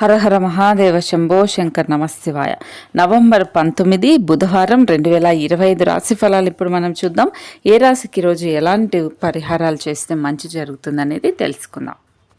హరహర మహాదేవ శంభో శంకర్ నమశివాయ. నవంబర్ పంతొమ్మిది బుధవారం రెండు వేల ఇరవై ఐదు రాశి ఫలాలు ఇప్పుడు మనం చూద్దాం. ఏ రాశికి రోజు ఎలాంటి పరిహారాలు చేస్తే మంచి జరుగుతుందనేది తెలుసుకుందాం.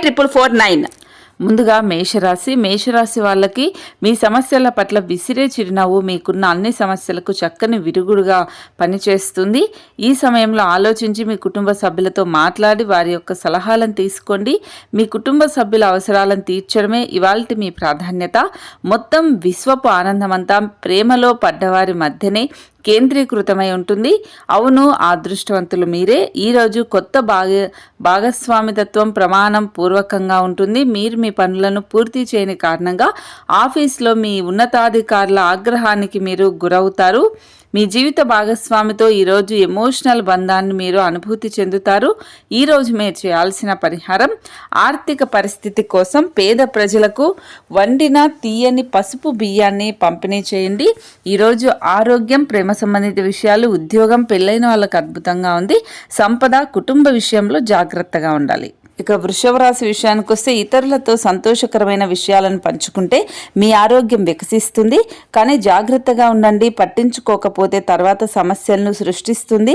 triple four nine ముందుగా మేషరాశి మేషరాశి వాళ్ళకి మీ సమస్యల పట్ల విసిరే చిరునవ్వు మీకున్న అన్ని సమస్యలకు చక్కని విరుగుడుగా పనిచేస్తుంది. ఈ సమయంలో ఆలోచించి మీ కుటుంబ సభ్యులతో మాట్లాడి వారి యొక్క సలహాలను తీసుకోండి. మీ కుటుంబ సభ్యుల అవసరాలను తీర్చడమే ఇవాళ మీ ప్రాధాన్యత. మొత్తం విశ్వపు ఆనందమంతా ప్రేమలో పడ్డవారి మధ్యనే కేంద్రీకృతమై ఉంటుంది. అవును ఆ అదృష్టవంతులు మీరే. ఈరోజు కొత్త భాగ భాగస్వామితత్వం ప్రమాణం పూర్వకంగా ఉంటుంది. మీరు మీ పనులను పూర్తి చేయని కారణంగా ఆఫీస్లో మీ ఉన్నతాధికారుల ఆగ్రహానికి మీరు గురవుతారు. మీ జీవిత భాగస్వామితో ఈరోజు ఎమోషనల్ బంధాన్ని మీరు అనుభూతి చెందుతారు. ఈరోజు మీరు చేయాల్సిన పరిహారం ఆర్థిక పరిస్థితి కోసం పేద ప్రజలకు వండిన తీయని పసుపు బియ్యాన్ని పంపిణీ చేయండి. ఈరోజు ఆరోగ్యం ప్రేమ సంబంధిత విషయాలు ఉద్యోగం పెళ్ళైన వాళ్ళకు అద్భుతంగా ఉంది. సంపద కుటుంబ విషయంలో జాగ్రత్తగా ఉండాలి. ఇక వృషభ రాశి విషయానికి వస్తే ఇతరులతో సంతోషకరమైన విషయాలను పంచుకుంటే మీ ఆరోగ్యం వికసిస్తుంది. కానీ జాగ్రత్తగా ఉండండి పట్టించుకోకపోతే తర్వాత సమస్యలను సృష్టిస్తుంది.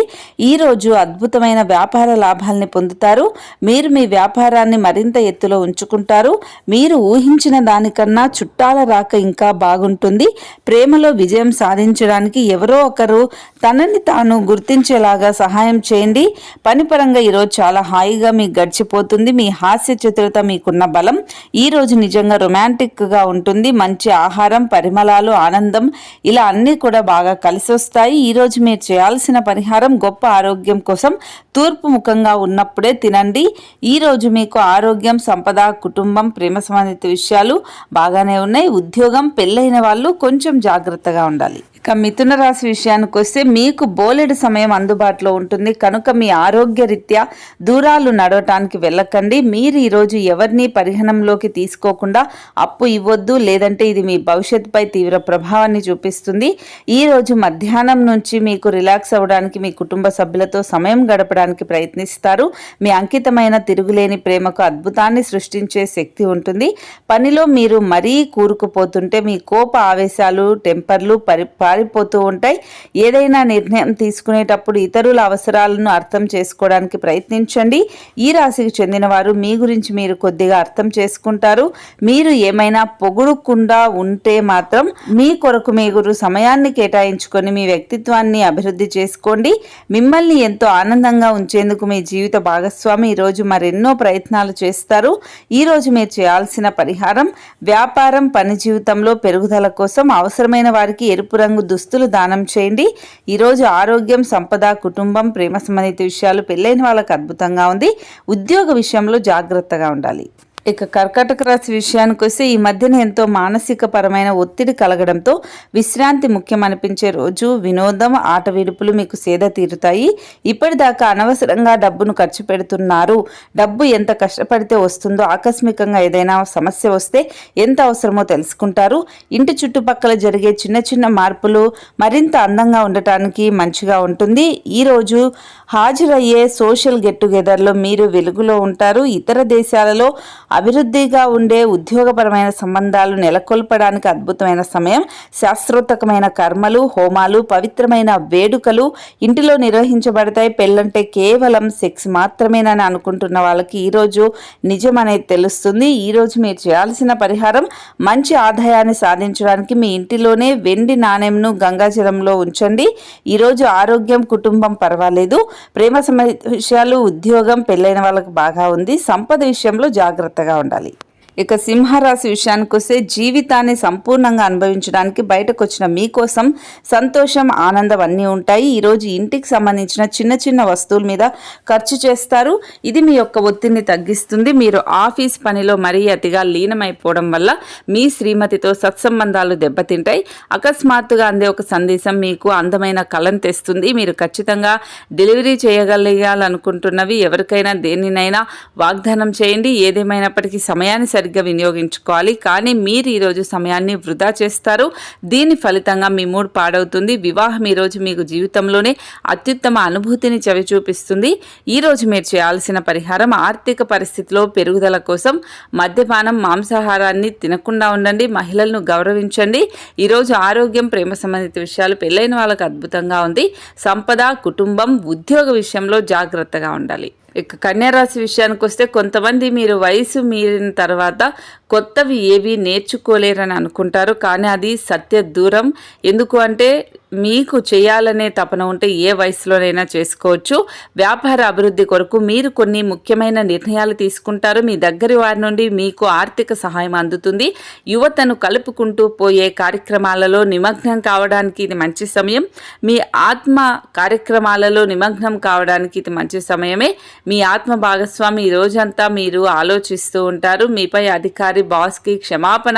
ఈరోజు అద్భుతమైన వ్యాపార లాభాల్ని పొందుతారు. మీరు మీ వ్యాపారాన్ని మరింత ఎత్తులో ఉంచుకుంటారు. మీరు ఊహించిన దానికన్నా చుట్టాల రాక ఇంకా బాగుంటుంది. ప్రేమలో విజయం సాధించడానికి ఎవరో ఒకరు తనని తాను గుర్తించేలాగా సహాయం చేయండి. పనిపరంగా ఈరోజు చాలా హాయిగా మీకు గడిచిపోతుంది మీ హాస్య చతురత మీకున్న బలం ఈ రోజు నిజంగా రొమాంటిక్గా ఉంటుంది. మంచి ఆహారం పరిమళాలు ఆనందం ఇలా అన్నీ కూడా బాగా కలిసి వస్తాయి ఈ రోజు మీరు చేయాల్సిన పరిహారం గొప్ప ఆరోగ్యం కోసం తూర్పు ముఖంగా ఉన్నప్పుడే తినండి. ఈ రోజు మీకు ఆరోగ్యం సంపద కుటుంబం ప్రేమ సంబంధిత విషయాలు బాగానే ఉన్నాయి. ఉద్యోగం పెళ్ళైన వాళ్ళు కొంచెం జాగ్రత్తగా ఉండాలి. ఇక మిథున రాశి విషయానికి వస్తే మీకు బోలెడు సమయం అందుబాటులో ఉంటుంది. కనుక మీ ఆరోగ్య రీత్యా దూరాలు నడవటానికి వెళ్ళకండి మీరు ఈరోజు ఎవరిని పరిగణంలోకి తీసుకోకుండా అప్పు ఇవ్వద్దు లేదంటే ఇది మీ భవిష్యత్తుపై తీవ్ర ప్రభావాన్ని చూపిస్తుంది. ఈ రోజు మధ్యాహ్నం నుంచి మీకు రిలాక్స్ అవ్వడానికి మీ కుటుంబ సభ్యులతో సమయం గడపడానికి ప్రయత్నిస్తారు. మీ అంకితమైన తిరుగులేని ప్రేమకు అద్భుతాన్ని సృష్టించే శక్తి ఉంటుంది. పనిలో మీరు మరీ కూరుకుపోతుంటే మీ కోప ఆవేశాలు టెంపర్లు పరి పారిపోతూ ఉంటాయి. ఏదైనా నిర్ణయం తీసుకునేటప్పుడు ఇతరుల అవసరాలను అర్థం చేసుకోవడానికి ప్రయత్నించండి. ఈ రాశికి చెందిన చెందినవారు మీ గురించి మీరు కొద్దిగా అర్థం చేసుకుంటారు. మీరు ఏమైనా పొగుడుకుండా ఉంటే మాత్రం మీ కొరకు మీరు సమయాన్ని కేటాయించుకొని మీ వ్యక్తిత్వాన్ని అభివృద్ధి చేసుకోండి. మిమ్మల్ని ఎంతో ఆనందంగా ఉంచేందుకు మీ జీవిత భాగస్వామి ఈరోజు మరెన్నో ప్రయత్నాలు చేస్తారు. ఈరోజు మీరు చేయాల్సిన పరిహారం వ్యాపారం పని జీవితంలో పెరుగుదల కోసం అవసరమైన వారికి ఎరుపు రంగు దుస్తులు దానం చేయండి. ఈరోజు ఆరోగ్యం సంపద కుటుంబం ప్రేమ సంబంధిత విషయాలు పెళ్ళైన వాళ్ళకు అద్భుతంగా ఉంది. ఉద్యోగ విషయంలో జాగ్రత్తగా ఉండాలి. ఇక కర్కాటక రాశి విషయానికి వస్తే ఈ మధ్యన ఎంతో మానసిక పరమైన ఒత్తిడి కలగడంతో విశ్రాంతి ముఖ్యం అనిపించే రోజు వినోదం ఆట విడుపులు మీకు సేద తీరుతాయి. ఇప్పటిదాకా అనవసరంగా డబ్బును ఖర్చు పెడుతున్నారు. డబ్బు ఎంత కష్టపడితే వస్తుందో ఆకస్మికంగా ఏదైనా సమస్య వస్తే ఎంత అవసరమో తెలుసుకుంటారు. ఇంటి చుట్టుపక్కల జరిగే చిన్న చిన్న మార్పులు మరింత అందంగా ఉండటానికి మంచిగా ఉంటుంది. ఈరోజు హాజరయ్యే సోషల్ గెట్ టుగెదర్లో మీరు వెలుగులో ఉంటారు. ఇతర దేశాలలో అభివృద్ధిగా ఉండే ఉద్యోగపరమైన సంబంధాలు నెలకొల్పడానికి అద్భుతమైన సమయం శాస్త్రోత్తకమైన కర్మలు హోమాలు పవిత్రమైన వేడుకలు ఇంటిలో నిర్వహించబడతాయి. పెళ్ళంటే కేవలం సెక్స్ మాత్రమేనని అనుకుంటున్న వాళ్ళకి ఈరోజు నిజం అనేది తెలుస్తుంది. ఈరోజు మీరు చేయాల్సిన పరిహారం మంచి ఆదాయాన్ని సాధించడానికి మీ ఇంటిలోనే వెండి నాణ్యంను గంగాజలంలో ఉంచండి. ఈరోజు ఆరోగ్యం కుటుంబం పర్వాలేదు. ప్రేమ సమ విషయాలు ఉద్యోగం పెళ్ళైన వాళ్ళకు బాగా ఉంది. సంపద విషయంలో జాగ్రత్తగా ఉండాలి. ఇక సింహరాశి విషయానికి వస్తే జీవితాన్ని సంపూర్ణంగా అనుభవించడానికి బయటకు వచ్చిన మీకోసం సంతోషం ఆనందం అన్నీ ఉంటాయి. ఈరోజు ఇంటికి సంబంధించిన చిన్న చిన్న వస్తువుల మీద ఖర్చు చేస్తారు. ఇది మీ యొక్క ఒత్తిడిని తగ్గిస్తుంది. మీరు ఆఫీస్ పనిలో మరీ అతిగా లీనమైపోవడం వల్ల మీ శ్రీమతితో సత్సంబంధాలు దెబ్బతింటాయి. అకస్మాత్తుగా అందే ఒక సందేశం మీకు అందమైన కళను తెస్తుంది. మీరు ఖచ్చితంగా డెలివరీ చేయగలగాలనుకుంటున్నవి. ఎవరికైనా దేనినైనా వాగ్దానం చేయండి. ఏదేమైనప్పటికీ సమయాన్ని సరిగ్గా వినియోగించుకోవాలి. కానీ మీరు ఈరోజు సమయాన్ని వృధా చేస్తారు. దీని ఫలితంగా మీ మూడ్ పాడవుతుంది. వివాహం ఈరోజు మీకు జీవితంలోనే అత్యుత్తమ అనుభూతిని చవి చూపిస్తుంది ఈరోజు మీరు చేయాల్సిన పరిహారం ఆర్థిక పరిస్థితిలో పెరుగుదల కోసం మద్యపానం మాంసాహారాన్ని తినకుండా ఉండండి. మహిళలను గౌరవించండి. ఈరోజు ఆరోగ్యం ప్రేమ సంబంధిత విషయాలు పెళ్ళైన వాళ్ళకు అద్భుతంగా ఉంది. సంపద కుటుంబం ఉద్యోగ విషయంలో జాగ్రత్తగా ఉండాలి. ఇక కన్యారాశి విషయానికి వస్తే కొంతమంది మీరు వయసు మీరిన తర్వాత కొత్తవి ఏవి నేర్చుకోలేరని అనుకుంటారు కానీ అది సత్య దూరం. ఎందుకు అంటే మీకు చేయాలనే తపన ఉంటే ఏ వయసులోనైనా చేసుకోవచ్చు. వ్యాపార అభివృద్ధి కొరకు మీరు కొన్ని ముఖ్యమైన నిర్ణయాలు తీసుకుంటారు. మీ దగ్గరి వారి నుండి మీకు ఆర్థిక సహాయం అందుతుంది. యువతను కలుపుకుంటూ పోయే కార్యక్రమాలలో నిమగ్నం కావడానికి ఇది మంచి సమయం. మీ ఆత్మ కార్యక్రమాలలో నిమగ్నం కావడానికి ఇది మంచి సమయమే. మీ ఆత్మ భాగస్వామి ఈ రోజంతా మీరు ఆలోచిస్తూ ఉంటారు. మీపై అధికారి బాస్కి క్షమాపణ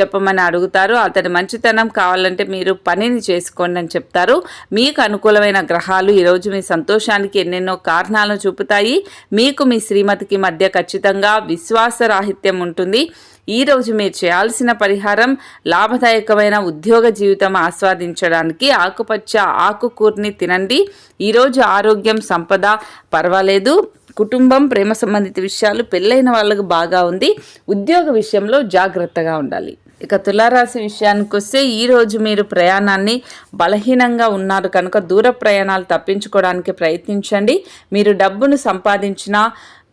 చెప్పమని అడుగుతారు. అతని మంచితనం కావాలంటే మీరు పనిని చేసుకోండి అని చెప్తారు. మీకు అనుకూలమైన గ్రహాలు ఈరోజు మీ సంతోషానికి ఎన్నెన్నో కారణాలను చూపుతాయి. మీకు మీ శ్రీమతికి మధ్య ఖచ్చితంగా విశ్వాసరాహిత్యం ఉంటుంది. ఈ రోజు మీరు చేయాల్సిన పరిహారం లాభదాయకమైన ఉద్యోగ జీవితం ఆస్వాదించడానికి ఆకుపచ్చ ఆకుకూరని తినండి. ఈరోజు ఆరోగ్యం సంపద పర్వాలేదు. కుటుంబం ప్రేమ సంబంధిత విషయాలు పెళ్ళైన వాళ్ళకు బాగా ఉంది. ఉద్యోగ విషయంలో జాగ్రత్తగా ఉండాలి. ఇక తులారాశి విషయానికి వస్తే ఈరోజు మీరు ప్రయాణాన్ని బలహీనంగా ఉన్నారు కనుక దూర ప్రయాణాలు తప్పించుకోవడానికి ప్రయత్నించండి. మీరు డబ్బును సంపాదించినా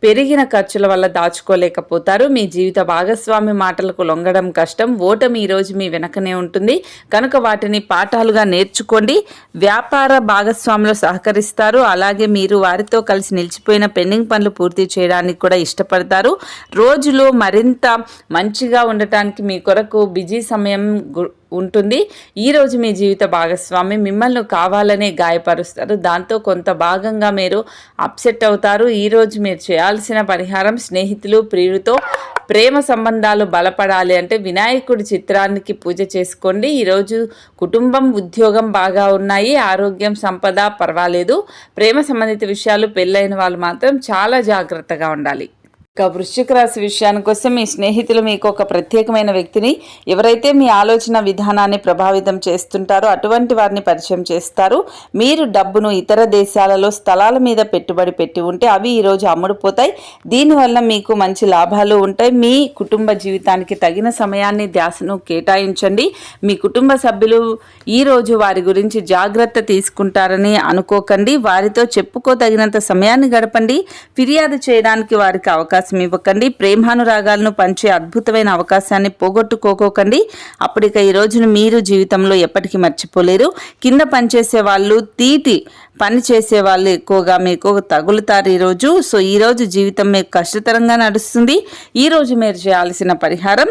పెరిగిన ఖర్చుల వల్ల దాచుకోలేకపోతారు. మీ జీవిత భాగస్వామి మాటలకు లొంగడం కష్టం. ఓటమి ఈరోజు మీ వెనకనే ఉంటుంది. కనుక వాటిని పాఠాలుగా నేర్చుకోండి. వ్యాపార భాగస్వాములు సహకరిస్తారు. అలాగే మీరు వారితో కలిసి నిలిచిపోయిన పెండింగ్ పనులు పూర్తి చేయడానికి కూడా ఇష్టపడతారు. రోజులో మరింత మంచిగా ఉండటానికి మీ కొరకు బిజీ సమయం గు- ఉంటుంది. ఈరోజు మీ జీవిత భాగస్వామి మిమ్మల్ని కావాలనే గాయపరుస్తారు. దాంతో కొంత భాగంగా మీరు అప్సెట్ అవుతారు. ఈరోజు మీరు చేయాల్సిన పరిహారం స్నేహితులు ప్రియులతో ప్రేమ సంబంధాలు బలపడాలి అంటే వినాయకుడి చిత్రానికి పూజ చేసుకోండి. ఈరోజు కుటుంబం ఉద్యోగం బాగా ఉన్నాయి. ఆరోగ్యం సంపద పర్వాలేదు. ప్రేమ సంబంధిత విషయాలు పెళ్ళైన వాళ్ళు మాత్రం చాలా జాగ్రత్తగా ఉండాలి. ఇక వృశ్చిక రాశి విషయానికి వస్తే మీ స్నేహితులు మీకు ఒక ప్రత్యేకమైన వ్యక్తిని ఎవరైతే మీ ఆలోచన విధానాన్ని ప్రభావితం చేస్తుంటారో అటువంటి వారిని పరిచయం చేస్తారు. మీరు డబ్బును ఇతర దేశాలలో స్థలాల మీద పెట్టుబడి పెట్టి ఉంటే అవి ఈరోజు అమ్ముడుపోతాయి. దీనివల్ల మీకు మంచి లాభాలు ఉంటాయి. మీ కుటుంబ జీవితానికి తగిన సమయాన్ని ధ్యాసను కేటాయించండి. మీ కుటుంబ సభ్యులు ఈరోజు వారి గురించి జాగ్రత్త తీసుకుంటారని అనుకోకండి. వారితో చెప్పుకోదగినంత సమయాన్ని గడపండి. ఫిర్యాదు చేయడానికి వారికి అవకాశం ఇవ్వకండి. ప్రేమానురాగాలను పంచే అద్భుతమైన అవకాశాన్ని పోగొట్టుకోకోకండి అప్పటిక ఈ రోజును మీరు జీవితంలో ఎప్పటికీ మర్చిపోలేరు. కింద పనిచేసే వాళ్ళు తీటి పని చేసే వాళ్ళు ఎక్కువగా మీకు తగులుతారు ఈరోజు సో ఈరోజు జీవితం మీకు కష్టతరంగా నడుస్తుంది. ఈరోజు మీరు చేయాల్సిన పరిహారం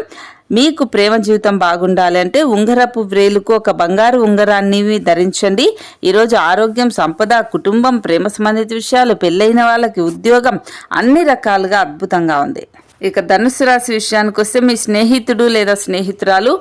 మీకు ప్రేమ జీవితం బాగుండాలి అంటే ఉంగరపు వ్రేలుకు ఒక బంగారు ఉంగరాన్ని ధరించండి. ఈరోజు ఆరోగ్యం సంపద కుటుంబం ప్రేమ సంబంధిత విషయాలు పెళ్ళైన వాళ్ళకి ఉద్యోగం అన్ని రకాలుగా అద్భుతంగా ఉంది. ఇక ధనుసు రాశి విషయానికి వస్తే మీ స్నేహితుడు లేదా స్నేహితురాలు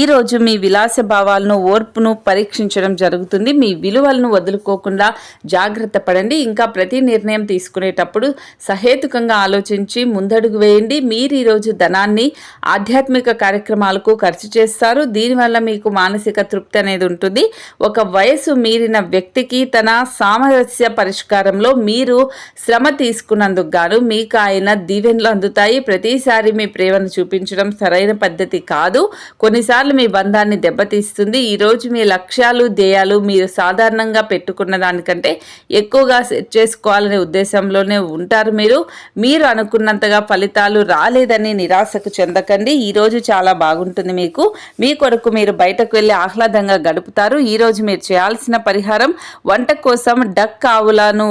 ఈరోజు మీ విలాస భావాలను ఓర్పును పరీక్షించడం జరుగుతుంది. మీ విలువలను వదులుకోకుండా జాగ్రత్త పడండి. ఇంకా ప్రతి నిర్ణయం తీసుకునేటప్పుడు సహేతుకంగా ఆలోచించి ముందడుగు వేయండి. మీరు ఈరోజు ధనాన్ని ఆధ్యాత్మిక కార్యక్రమాలకు ఖర్చు చేస్తారు. దీనివల్ల మీకు మానసిక తృప్తి అనేది ఉంటుంది. ఒక వయసు మీరిన వ్యక్తికి తన సామరస్య పరిష్కారంలో మీరు శ్రమ తీసుకున్నందుకు గాను మీకు ఆయన దీవెనలు అందుతాయి. ప్రతిసారి మీ ప్రేమను చూపించడం సరైన పద్ధతి కాదు. కొన్నిసార్లు మీ బంధాన్ని దెబ్బతీస్తుంది. ఈరోజు మీ లక్ష్యాలు ధ్యేయాలు మీరు సాధారణంగా పెట్టుకున్న దానికంటే ఎక్కువగా సెట్ చేసుకోవాలనే ఉద్దేశంలోనే ఉంటారు మీరు. మీరు అనుకున్నంతగా ఫలితాలు రాలేదని నిరాశకు చెందకండి. ఈరోజు చాలా బాగుంటుంది మీకు. మీ కొరకు మీరు బయటకు వెళ్ళి ఆహ్లాదంగా గడుపుతారు. ఈరోజు మీరు చేయాల్సిన పరిహారం వంట కోసం డక్ ఆవులను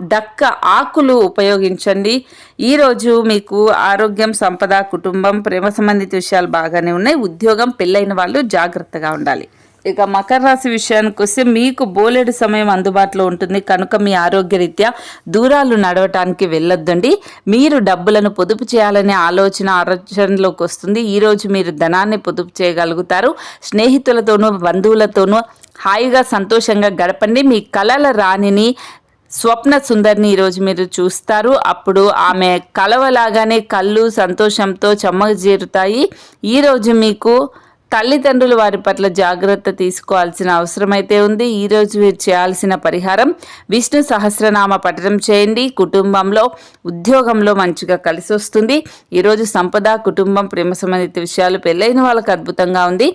డక్క ఆకులు ఉపయోగించండి. ఈరోజు మీకు ఆరోగ్యం సంపద కుటుంబం ప్రేమ సంబంధిత విషయాలు బాగానే ఉన్నాయి. ఉద్యోగం పెళ్ళైన వాళ్ళు జాగ్రత్తగా ఉండాలి. ఇక మకర రాశి విషయానికి వస్తే మీకు బోలెడు సమయం అందుబాటులో ఉంటుంది. కనుక మీ ఆరోగ్యరీత్యా దూరాలు నడవటానికి వెళ్ళొద్దండి. మీరు డబ్బులను పొదుపు చేయాలనే ఆలోచన ఆలోచనలోకి వస్తుంది. ఈరోజు మీరు ధనాన్ని పొదుపు చేయగలుగుతారు. స్నేహితులతోనూ బంధువులతోనూ హాయిగా సంతోషంగా గడపండి. మీ కలల రాణిని స్వప్న సుందర్ని ఈరోజు మీరు చూస్తారు. అప్పుడు ఆమె కలవలాగానే కళ్ళు సంతోషంతో చెమ్మజేరుతాయి ఈరోజు మీకు తల్లిదండ్రులు వారి పట్ల జాగ్రత్త తీసుకోవాల్సిన అవసరమైతే ఉంది. ఈరోజు మీరు చేయాల్సిన పరిహారం విష్ణు సహస్రనామ పఠనం చేయండి. కుటుంబంలో ఉద్యోగంలో మంచిగా కలిసి వస్తుంది. ఈరోజు సంపద కుటుంబం ప్రేమ సంబంధిత విషయాలు పెళ్ళైన వాళ్ళకి అద్భుతంగా ఉంది.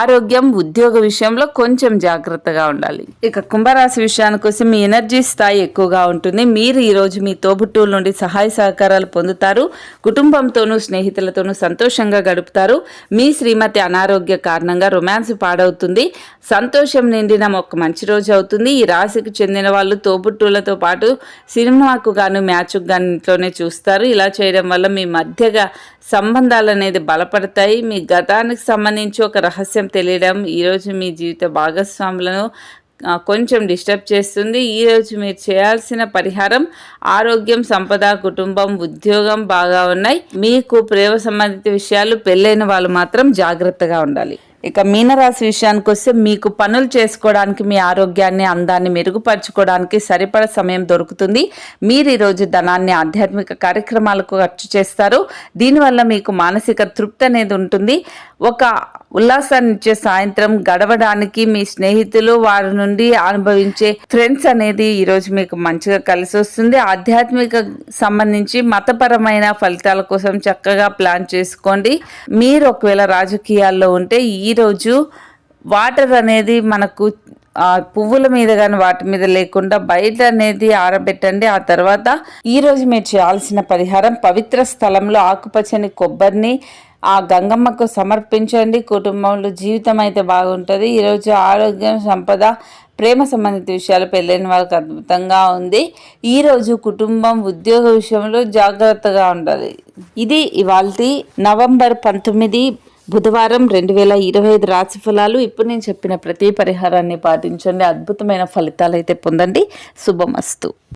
ఆరోగ్యం ఉద్యోగ విషయంలో కొంచెం జాగ్రత్తగా ఉండాలి. ఇక కుంభరాశి విషయానికి వస్తే మీ ఎనర్జీ స్థాయి ఎక్కువగా ఉంటుంది. మీరు ఈరోజు మీ తోబుట్టువుల నుండి సహాయ సహకారాలు పొందుతారు. కుటుంబంతోనూ స్నేహితులతోనూ సంతోషంగా గడుపుతారు. మీ శ్రీమతి అనారోగ్య కారణంగా రొమాన్స్ పాడవుతుంది. సంతోషం నిండిన ఒక మంచి రోజు అవుతుంది. ఈ రాశికి చెందిన వాళ్ళు తోబుట్టులతో పాటు సినిమాకు గాను మ్యాచ్కు గాను ఇంట్లోనే చూస్తారు. ఇలా చేయడం వల్ల మీ మధ్యగా సంబంధాలు అనేది బలపడతాయి. మీ గతానికి సంబంధించి ఒక రహస్యం తెలియడం ఈరోజు మీ జీవిత భాగస్వాములను కొంచెం డిస్టర్బ్ చేస్తుంది. ఈరోజు మీరు చేయాల్సిన పరిహారం ఆరోగ్యం సంపద కుటుంబం ఉద్యోగం బాగా ఉన్నాయి. మీకు ప్రేమ సంబంధిత విషయాలు పెళ్ళైన వాళ్ళు మాత్రం జాగ్రత్తగా ఉండాలి. ఇక మీనరాశి విషయానికి వస్తే మీకు పనులు చేసుకోవడానికి మీ ఆరోగ్యాన్ని అందాన్ని మెరుగుపరచుకోవడానికి సరిపడ సమయం దొరుకుతుంది. మీరు ఈరోజు ధనాన్ని ఆధ్యాత్మిక కార్యక్రమాలకు ఖర్చు చేస్తారు. దీనివల్ల మీకు మానసిక తృప్తి అనేది ఉంటుంది. ఒక ఉల్లాసాన్ని ఇచ్చే సాయంత్రం గడవడానికి మీ స్నేహితులు వారి నుండి అనుభవించే ఫ్రెండ్స్ అనేది ఈరోజు మీకు మంచిగా కలిసి వస్తుంది. ఆధ్యాత్మిక సంబంధించి మతపరమైన ఫలితాల కోసం చక్కగా ప్లాన్ చేసుకోండి. మీరు ఒకవేళ రాజకీయాల్లో ఉంటే ఈ ఈరోజు వాటర్ అనేది మనకు పువ్వుల మీద కానీ వాటి మీద లేకుండా బయట అనేది ఆరబెట్టండి. ఆ తర్వాత ఈ రోజు మీరు చేయాల్సిన పరిహారం పవిత్ర స్థలంలో ఆకుపచ్చని కొబ్బరిని ఆ గంగమ్మకు సమర్పించండి. కుటుంబంలో జీవితం అయితే బాగుంటుంది. ఈరోజు ఆరోగ్యం సంపద ప్రేమ సంబంధిత విషయాలు పెళ్ళైన వాళ్ళకి అద్భుతంగా ఉంది. ఈరోజు కుటుంబం ఉద్యోగ విషయంలో జాగ్రత్తగా ఉండాలి. ఇది ఇవాళ నవంబర్ పంతొమ్మిది బుధవారం రెండు వేల ఇరవై ఐదు రాశి ఫలాలు. ఇప్పుడు నేను చెప్పిన ప్రతి పరిహారాన్ని పాటించండి. అద్భుతమైన ఫలితాలు అయితే పొందండి. శుభమస్తు.